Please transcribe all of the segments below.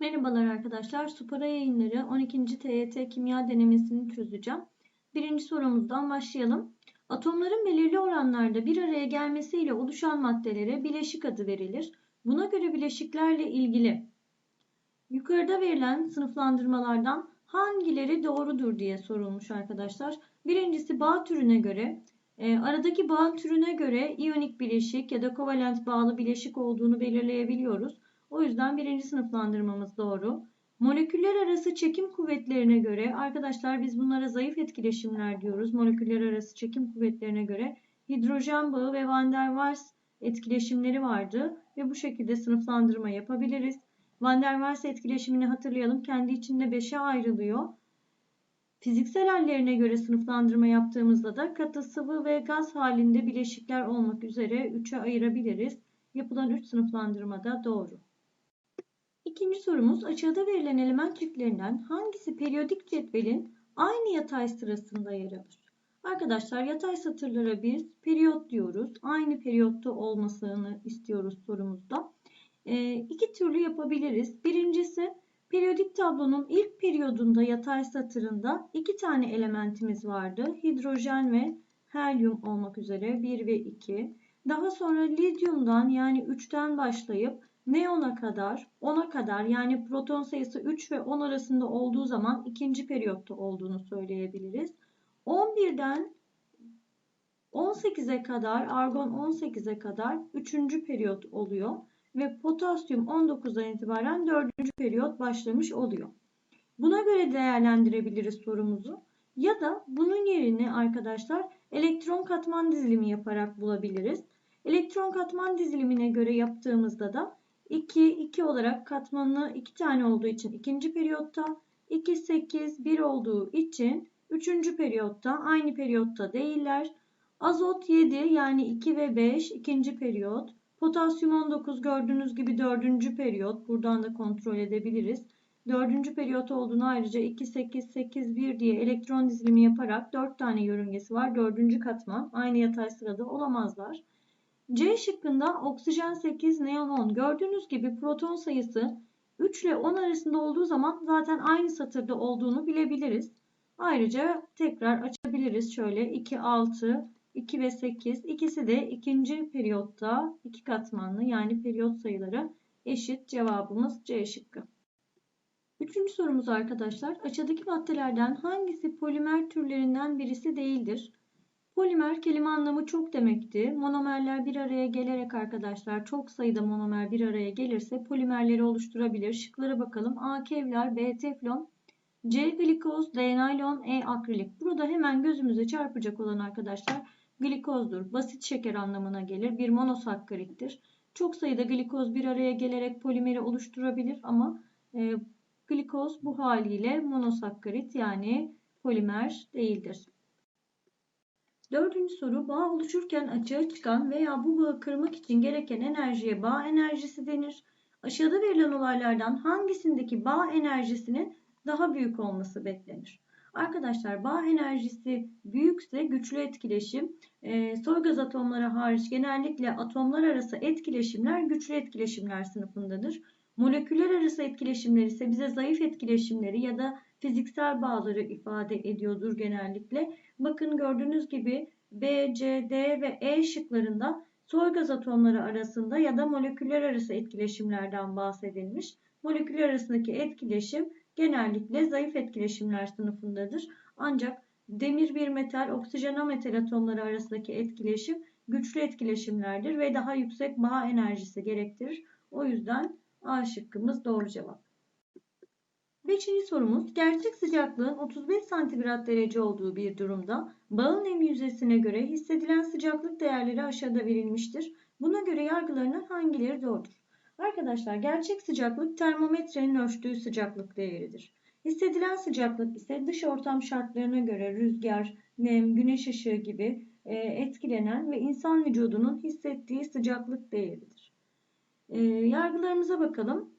Merhabalar arkadaşlar. Supara yayınları 12. TYT kimya denemesini çözeceğim. Birinci sorumuzdan başlayalım. Atomların belirli oranlarda bir araya gelmesiyle oluşan maddelere bileşik adı verilir. Buna göre bileşiklerle ilgili yukarıda verilen sınıflandırmalardan hangileri doğrudur diye sorulmuş arkadaşlar. Birincisi bağ türüne göre e, aradaki bağ türüne göre iyonik bileşik ya da kovalent bağlı bileşik olduğunu belirleyebiliyoruz. O yüzden birinci sınıflandırmamız doğru. Moleküller arası çekim kuvvetlerine göre arkadaşlar biz bunlara zayıf etkileşimler diyoruz. Moleküller arası çekim kuvvetlerine göre hidrojen bağı ve van der Waals etkileşimleri vardı ve bu şekilde sınıflandırma yapabiliriz. Van der Waals etkileşimini hatırlayalım. Kendi içinde 5'e ayrılıyor. Fiziksel hallerine göre sınıflandırma yaptığımızda da katı, sıvı ve gaz halinde bileşikler olmak üzere 3'e ayırabiliriz. Yapılan 3 sınıflandırma da doğru. İkinci sorumuz aşağıda verilen element çiftlerinden hangisi periyodik cetvelin aynı yatay sırasında yer alır? Arkadaşlar yatay satırlara biz periyot diyoruz. Aynı periyotta olmasını istiyoruz sorumuzda. E, iki türlü yapabiliriz. Birincisi periyodik tablonun ilk periyodunda yatay satırında iki tane elementimiz vardı. Hidrojen ve helyum olmak üzere 1 ve 2. Daha sonra lityumdan yani 3'ten başlayıp neona kadar 10'a kadar yani proton sayısı 3 ve 10 arasında olduğu zaman ikinci periyotta olduğunu söyleyebiliriz. 11'den 18'e kadar argon 18'e kadar 3. periyot oluyor ve potasyum 19'dan itibaren 4. periyot başlamış oluyor. Buna göre değerlendirebiliriz sorumuzu. Ya da bunun yerine arkadaşlar elektron katman dizilimi yaparak bulabiliriz. Elektron katman dizilimine göre yaptığımızda da 2, 2 olarak katmanı 2 tane olduğu için ikinci periyotta, 2, 8, 1 olduğu için üçüncü periyotta aynı periyotta değiller. Azot 7 yani 2 ve 5 ikinci periyot. Potasyum 19 gördüğünüz gibi dördüncü periyot. Buradan da kontrol edebiliriz. Dördüncü periyot olduğunu ayrıca 2, 8, 8, 1 diye elektron dizilimi yaparak 4 tane yörüngesi var. Dördüncü katman aynı yatay sırada olamazlar. C şıkkında oksijen 8, neon 10. Gördüğünüz gibi proton sayısı 3 ile 10 arasında olduğu zaman zaten aynı satırda olduğunu bilebiliriz. Ayrıca tekrar açabiliriz. Şöyle 2, 6, 2 ve 8. İkisi de ikinci periyotta iki katmanlı yani periyot sayıları eşit. Cevabımız C şıkkı. Üçüncü sorumuz arkadaşlar. Aşağıdaki maddelerden hangisi polimer türlerinden birisi değildir? Polimer kelime anlamı çok demekti. Monomerler bir araya gelerek arkadaşlar çok sayıda monomer bir araya gelirse polimerleri oluşturabilir. Şıklara bakalım. A kevlar, B teflon, C glikoz, D naylon, E akrilik. Burada hemen gözümüze çarpacak olan arkadaşlar glikozdur. Basit şeker anlamına gelir. Bir monosakkarittir. Çok sayıda glikoz bir araya gelerek polimeri oluşturabilir ama e, glikoz bu haliyle monosakkarit yani polimer değildir. Dördüncü soru bağ oluşurken açığa çıkan veya bu bağı kırmak için gereken enerjiye bağ enerjisi denir. Aşağıda verilen olaylardan hangisindeki bağ enerjisinin daha büyük olması beklenir? Arkadaşlar bağ enerjisi büyükse güçlü etkileşim, e, soy gaz atomları hariç genellikle atomlar arası etkileşimler güçlü etkileşimler sınıfındadır. Moleküller arası etkileşimler ise bize zayıf etkileşimleri ya da fiziksel bağları ifade ediyordur genellikle. Bakın gördüğünüz gibi B, C, D ve E şıklarında soy gaz atomları arasında ya da moleküller arası etkileşimlerden bahsedilmiş. Moleküller arasındaki etkileşim genellikle zayıf etkileşimler sınıfındadır. Ancak demir bir metal, oksijen ametal atomları arasındaki etkileşim güçlü etkileşimlerdir ve daha yüksek bağ enerjisi gerektirir. O yüzden A şıkkımız doğru cevap. Beşinci sorumuz gerçek sıcaklığın 35 santigrat derece olduğu bir durumda bağın nem yüzdesine göre hissedilen sıcaklık değerleri aşağıda verilmiştir. Buna göre yargılarının hangileri doğrudur? Arkadaşlar gerçek sıcaklık termometrenin ölçtüğü sıcaklık değeridir. Hissedilen sıcaklık ise dış ortam şartlarına göre rüzgar, nem, güneş ışığı gibi e, etkilenen ve insan vücudunun hissettiği sıcaklık değeridir. E, yargılarımıza bakalım.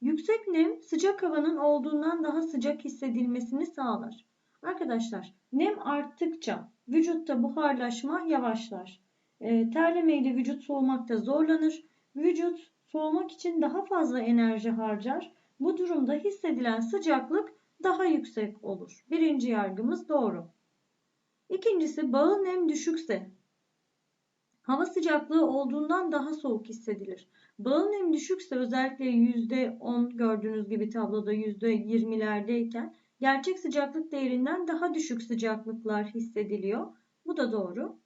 Yüksek nem sıcak havanın olduğundan daha sıcak hissedilmesini sağlar. Arkadaşlar nem arttıkça vücutta buharlaşma yavaşlar. E, terlemeyle vücut soğumakta zorlanır. Vücut soğumak için daha fazla enerji harcar. Bu durumda hissedilen sıcaklık daha yüksek olur. Birinci yargımız doğru. İkincisi bağıl nem düşükse hava sıcaklığı olduğundan daha soğuk hissedilir. Bağıl nem düşükse özellikle %10 gördüğünüz gibi tabloda %20'lerdeyken gerçek sıcaklık değerinden daha düşük sıcaklıklar hissediliyor. Bu da doğru.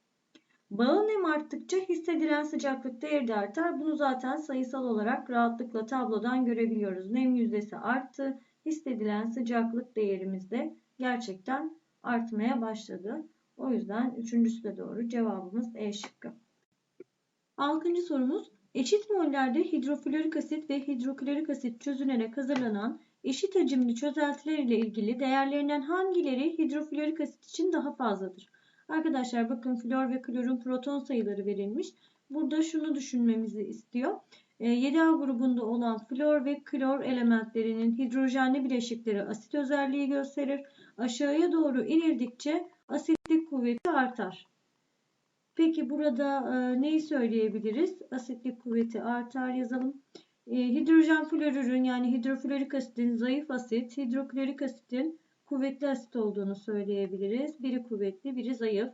Bağıl nem arttıkça hissedilen sıcaklık değeri de artar. Bunu zaten sayısal olarak rahatlıkla tablodan görebiliyoruz. Nem yüzdesi arttı. Hissedilen sıcaklık değerimiz de gerçekten artmaya başladı. O yüzden üçüncüsü de doğru. Cevabımız E şıkkı. Altıncı sorumuz. Eşit mollerde hidroflorik asit ve hidroklorik asit çözünerek hazırlanan eşit hacimli çözeltiler ile ilgili değerlerinden hangileri hidroflorik asit için daha fazladır? Arkadaşlar bakın flor ve klorun proton sayıları verilmiş. Burada şunu düşünmemizi istiyor. 7A e, grubunda olan flor ve klor elementlerinin hidrojenli bileşikleri asit özelliği gösterir. Aşağıya doğru inildikçe asitlik kuvveti artar. Peki burada e, neyi söyleyebiliriz? Asitlik kuvveti artar yazalım. E, hidrojen florürün yani hidroflorik asitin zayıf asit, hidroklorik asitin kuvvetli asit olduğunu söyleyebiliriz. Biri kuvvetli, biri zayıf.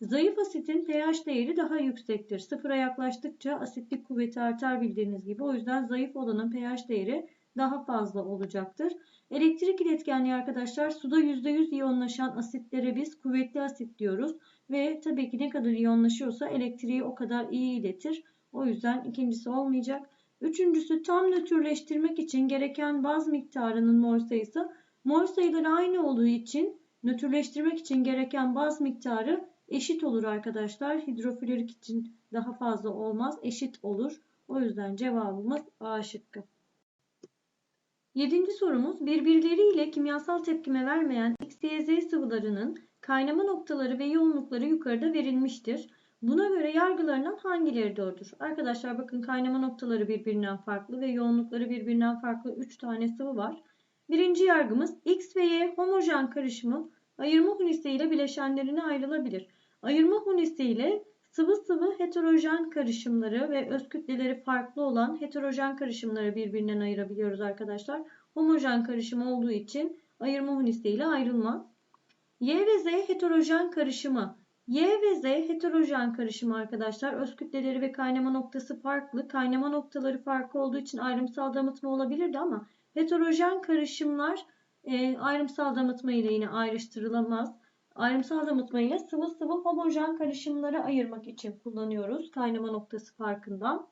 Zayıf asitin pH değeri daha yüksektir. Sıfıra yaklaştıkça asitlik kuvveti artar bildiğiniz gibi. O yüzden zayıf olanın pH değeri daha fazla olacaktır. Elektrik iletkenliği arkadaşlar suda %100 iyonlaşan asitlere biz kuvvetli asit diyoruz. Ve tabii ki ne kadar iyonlaşıyorsa elektriği o kadar iyi iletir. O yüzden ikincisi olmayacak. Üçüncüsü tam nötrleştirmek için gereken baz miktarının mol sayısı. Mol sayıları aynı olduğu için nötrleştirmek için gereken baz miktarı eşit olur arkadaşlar. Hidroflorik için daha fazla olmaz. Eşit olur. O yüzden cevabımız A şıkkı. Yedinci sorumuz birbirleriyle kimyasal tepkime vermeyen X, Y, Z sıvılarının kaynama noktaları ve yoğunlukları yukarıda verilmiştir. Buna göre yargılarından hangileri doğrudur? Arkadaşlar bakın kaynama noktaları birbirinden farklı ve yoğunlukları birbirinden farklı 3 tane sıvı var. Birinci yargımız X ve Y homojen karışımı ayırma hunisi ile bileşenlerine ayrılabilir. Ayırma hunisi ile sıvı sıvı heterojen karışımları ve öz kütleleri farklı olan heterojen karışımları birbirinden ayırabiliyoruz arkadaşlar. Homojen karışım olduğu için ayırma hunisi ile ayrılmaz. Y ve Z heterojen karışımı. Y ve Z heterojen karışımı arkadaşlar. Öz kütleleri ve kaynama noktası farklı. Kaynama noktaları farklı olduğu için ayrımsal damıtma olabilirdi ama heterojen karışımlar e, ayrımsal damıtma ile yine ayrıştırılamaz. Ayrımsal damıtma ile sıvı sıvı homojen karışımları ayırmak için kullanıyoruz kaynama noktası farkından.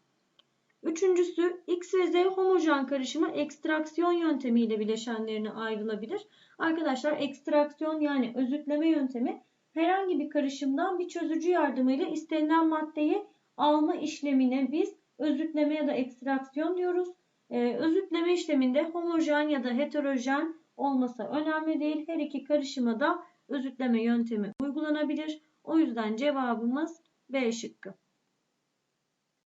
Üçüncüsü X ve Z homojen karışımı ekstraksiyon yöntemiyle bileşenlerine ayrılabilir. Arkadaşlar ekstraksiyon yani özütleme yöntemi herhangi bir karışımdan bir çözücü yardımıyla istenilen maddeyi alma işlemine biz özütleme ya da ekstraksiyon diyoruz. Ee, özütleme işleminde homojen ya da heterojen olması önemli değil. Her iki karışıma da özütleme yöntemi uygulanabilir. O yüzden cevabımız B şıkkı.